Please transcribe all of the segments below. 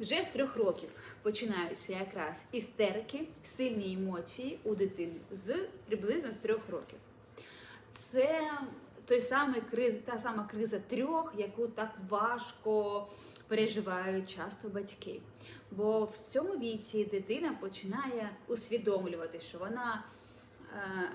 Вже з трьох років починаються якраз істерики, сильні емоції у дитини з приблизно з трьох років. Це той самий криз, та сама криза трьох, яку так важко переживають часто батьки. Бо в цьому віці дитина починає усвідомлювати, що вона е,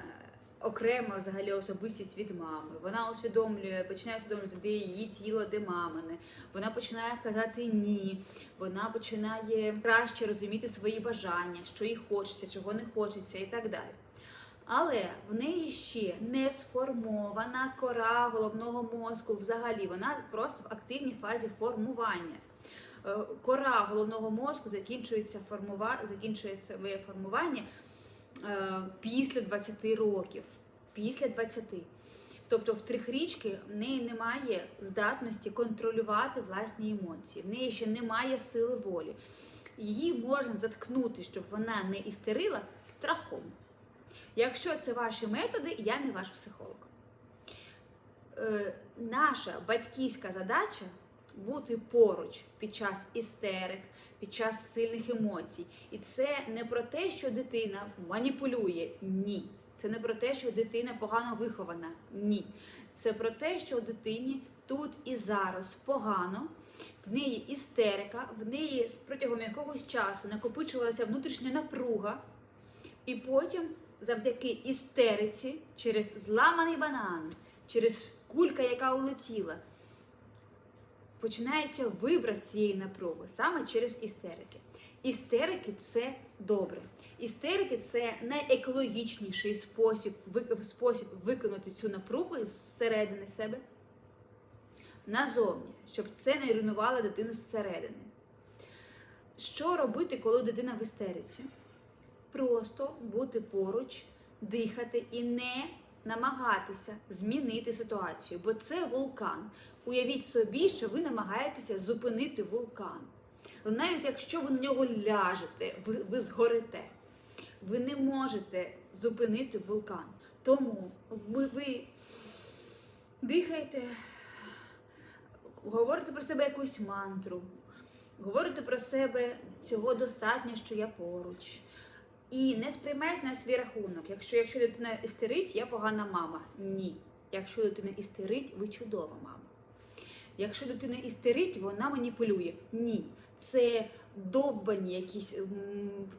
окрема взагалі особистість від мами. Вона усвідомлює, починає усвідомлювати, де її тіло, де мамине. Вона починає казати ні. Вона починає краще розуміти свої бажання, що їй хочеться, чого не хочеться, і так далі. Але в неї ще не сформована кора головного мозку. Взагалі, вона просто в активній фазі формування. Е, Кора головного мозку закінчується формува... закінчує своє формування після 20 років. Після 20. Тобто в трьохрічки в неї немає здатності контролювати власні емоції, в неї ще немає сили волі. Її можна заткнути, щоб вона не істерила страхом. Якщо це ваші методи, я не ваш психолог. Е, наша батьківська задача бути поруч під час істерик, під час сильних емоцій. І це не про те, що дитина маніпулює. Ні. Це не про те, що дитина погано вихована. Ні. Це про те, що дитині тут і зараз погано, в неї істерика, в неї протягом якогось часу накопичувалася внутрішня напруга, і потім, завдяки істериці, через зламаний банан, через кулька, яка улетіла, починається виброс цієї напруги саме через істерики. Істерики це добре. Істерики це найекологічніший спосіб, спосіб виконати цю напругу зсередини себе назовні, щоб це не руйнувало дитину зсередини. Що робити, коли дитина в істериці? Просто бути поруч, дихати і не намагатися змінити ситуацію, бо це вулкан. Уявіть собі, що ви намагаєтеся зупинити вулкан. Навіть якщо ви на нього ляжете, ви, ви згорите, ви не можете зупинити вулкан. Тому ви, ви дихаєте, говорите про себе якусь мантру, говорите про себе цього достатньо, що я поруч. І не сприймайте на свій рахунок. Якщо, якщо дитина істерить, я погана мама. Ні. Якщо дитина істерить, ви чудова мама. Якщо дитина істерить, вона маніпулює. Ні. Це довбані якісь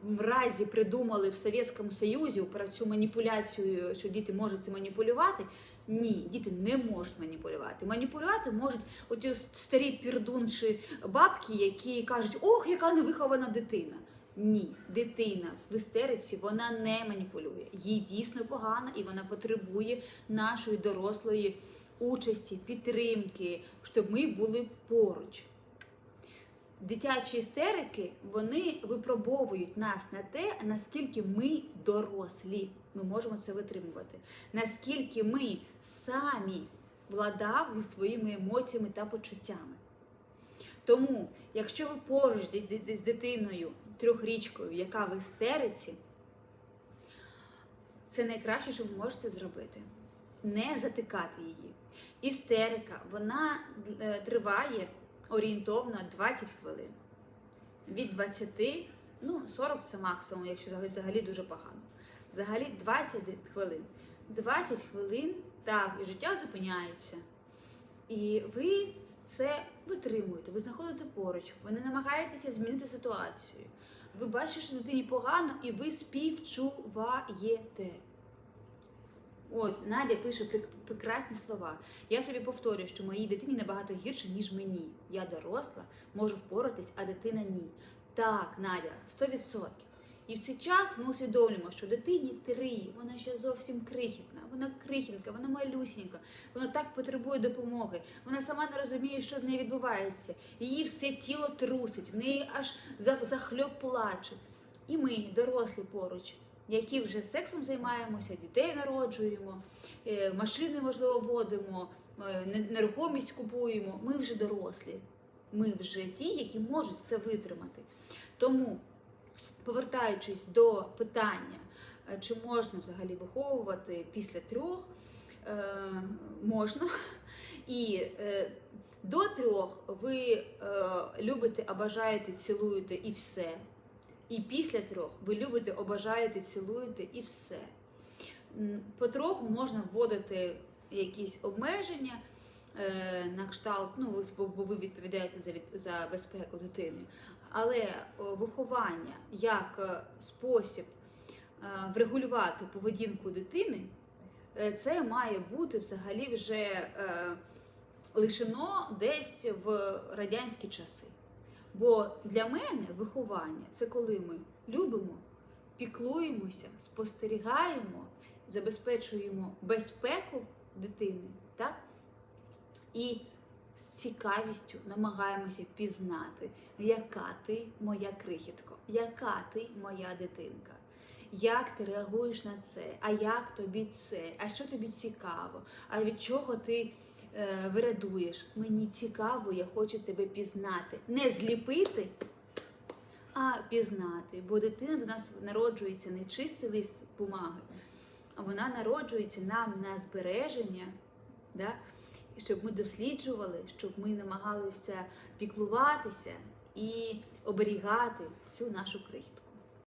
мразі придумали в Совєтському Союзі про цю маніпуляцію, що діти можуть це маніпулювати. Ні, діти не можуть маніпулювати. Маніпулювати можуть оті старі пірдунші бабки, які кажуть, ох, яка невихована дитина. Ні, дитина в істериці вона не маніпулює. Їй дійсно погано і вона потребує нашої дорослої участі, підтримки, щоб ми були поруч. Дитячі істерики вони випробовують нас на те, наскільки ми дорослі. Ми можемо це витримувати. Наскільки ми самі владав зі своїми емоціями та почуттями. Тому, якщо ви поруч з дитиною трьохрічкою, яка в істериці, це найкраще, що ви можете зробити. Не затикати її. Істерика, вона е, триває орієнтовно 20 хвилин. Від 20, ну 40 це максимум, якщо взагалі- взагалі дуже погано. Взагалі 20 хвилин. 20 хвилин, так, і життя зупиняється. І ви це витримуєте, ви знаходите поруч, ви не намагаєтеся змінити ситуацію. Ви бачите, що дитині погано, і ви співчуваєте. От Надя пише прек- прекрасні слова. Я собі повторюю, що моїй дитині набагато гірше, ніж мені. Я доросла, можу впоратись, а дитина ні. Так, Надя, 100%. І в цей час ми усвідомлюємо, що дитині три, вона ще зовсім крихітна, вона крихітка, вона малюсінька, вона так потребує допомоги. Вона сама не розуміє, що з нею відбувається. Її все тіло трусить, в неї аж за- захльоп плаче. І ми, дорослі поруч, які вже сексом займаємося, дітей народжуємо, е, машини, можливо, водимо, е, нерухомість купуємо. Ми вже дорослі. Ми вже ті, які можуть це витримати. Тому, повертаючись до питання, е, чи можна взагалі виховувати після трьох, е, можна. І е, До трьох ви любите, обажаєте, цілуєте і все. І після трьох ви любите, обажаєте, цілуєте і все. Потроху можна вводити якісь обмеження на кшталт, ну бо ви відповідаєте за за безпеку дитини. Але виховання як е, спосіб е, врегулювати поведінку дитини, е, це має бути взагалі вже е, лишено десь в радянські часи. Бо для мене виховання це коли ми любимо, піклуємося, спостерігаємо, забезпечуємо безпеку дитини, так? І цікавістю намагаємося пізнати, яка ти моя крихітко, яка ти моя дитинка. Як ти реагуєш на це? А як тобі це? А що тобі цікаво? А від чого ти е, вирадуєш? Мені цікаво, я хочу тебе пізнати. Не зліпити, а пізнати. Бо дитина до нас народжується не чистий лист бумаги, а вона народжується нам на збереження, да? Щоб ми досліджували, щоб ми намагалися піклуватися і оберігати всю нашу крихітку.